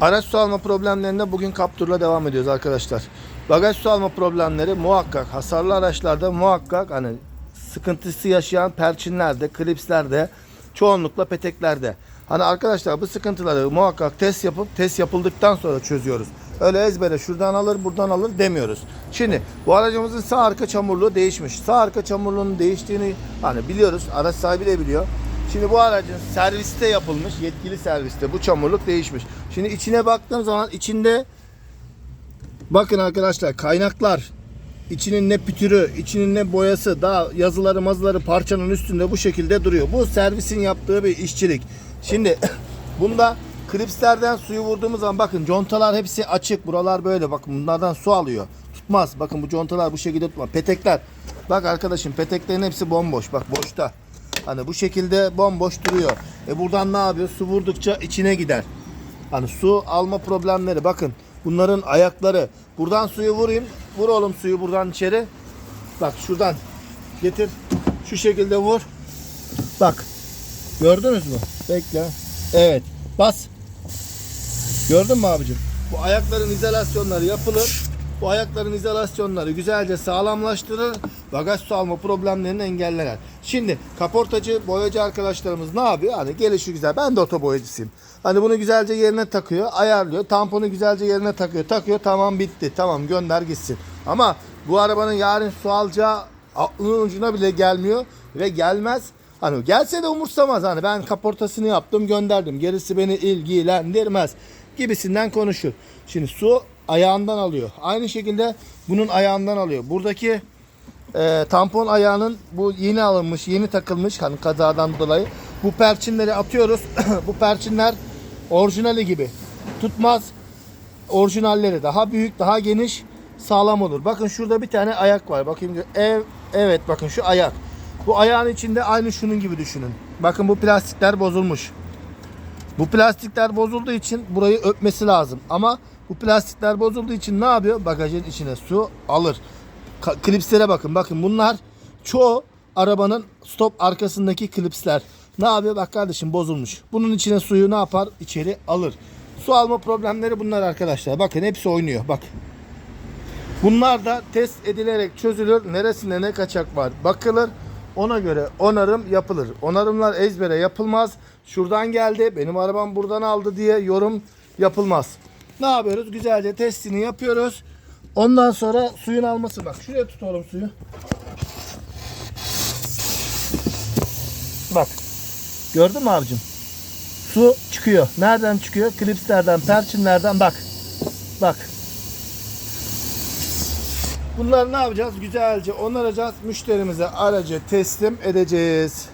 Araç su alma problemlerinde bugün Kaptur'la devam ediyoruz arkadaşlar. Bagaj su alma problemleri muhakkak hasarlı araçlarda muhakkak hani sıkıntısı yaşayan perçinlerde, klipslerde, çoğunlukla peteklerde. Hani arkadaşlar bu sıkıntıları muhakkak test yapıp test yapıldıktan sonra çözüyoruz. Öyle ezbere şuradan alır buradan alır demiyoruz. Şimdi bu aracımızın sağ arka çamurluğu değişmiş. Sağ arka çamurluğunun değiştiğini hani biliyoruz. Araç sahibi de biliyor. Şimdi bu aracın serviste yapılmış, yetkili serviste bu çamurluk değişmiş. Şimdi içine baktığım zaman içinde bakın arkadaşlar kaynaklar içinin ne pütürü, içinin ne boyası, daha yazıları mazıları parçanın üstünde bu şekilde duruyor. Bu servisin yaptığı bir işçilik. Şimdi bunda klipslerden suyu vurduğumuz zaman bakın contalar hepsi açık. Buralar böyle bakın bunlardan su alıyor. Tutmaz. Bakın bu contalar bu şekilde tutmaz. Petekler. Bak arkadaşım peteklerin hepsi bomboş. Bak boşta. Hani bu şekilde bomboş duruyor. E buradan ne yapıyor? Su vurdukça içine gider. Hani su alma problemleri bakın. Bunların ayakları. Buradan suyu vurayım. Vur oğlum suyu buradan içeri. Bak şuradan getir. Şu şekilde vur. Bak. Gördünüz mü? Bekle. Evet. Bas. Gördün mü abicim? Bu ayakların izolasyonları yapılır. Bu ayakların izolasyonları güzelce sağlamlaştırır. Bagaj su alma problemlerini engeller. Şimdi kaportacı, boyacı arkadaşlarımız ne yapıyor? Hani gelişi güzel. Ben de oto boyacısıyım. Hani bunu güzelce yerine takıyor, ayarlıyor. Tamponu güzelce yerine takıyor. Takıyor tamam bitti. Tamam gönder gitsin. Ama bu arabanın yarın su alacağı aklının ucuna bile gelmiyor ve gelmez. Hani gelse de umursamaz. Hani ben kaportasını yaptım gönderdim. Gerisi beni ilgilendirmez gibisinden konuşur. Şimdi su ayağından alıyor. Aynı şekilde bunun ayağından alıyor. Buradaki e, tampon ayağının bu yeni alınmış, yeni takılmış hani kazadan dolayı. Bu perçinleri atıyoruz. bu perçinler orijinali gibi tutmaz. Orijinalleri daha büyük, daha geniş, sağlam olur. Bakın şurada bir tane ayak var. Bakayım. Ev, evet bakın şu ayak. Bu ayağın içinde aynı şunun gibi düşünün. Bakın bu plastikler bozulmuş. Bu plastikler bozulduğu için burayı öpmesi lazım. Ama bu plastikler bozulduğu için ne yapıyor? Bagajın içine su alır. Klipslere bakın. Bakın bunlar çoğu arabanın stop arkasındaki klipsler. Ne yapıyor? Bak kardeşim bozulmuş. Bunun içine suyu ne yapar? İçeri alır. Su alma problemleri bunlar arkadaşlar. Bakın hepsi oynuyor. Bak. Bunlar da test edilerek çözülür. Neresinde ne kaçak var bakılır. Ona göre onarım yapılır. Onarımlar ezbere yapılmaz. Şuradan geldi, benim arabam buradan aldı diye yorum yapılmaz. Ne yapıyoruz? Güzelce testini yapıyoruz. Ondan sonra suyun alması bak. Şuraya tut oğlum suyu. Bak. Gördün mü abicim? Su çıkıyor. Nereden çıkıyor? Klipslerden, perçinlerden bak. Bak. Bunları ne yapacağız? Güzelce onaracağız. Müşterimize aracı teslim edeceğiz.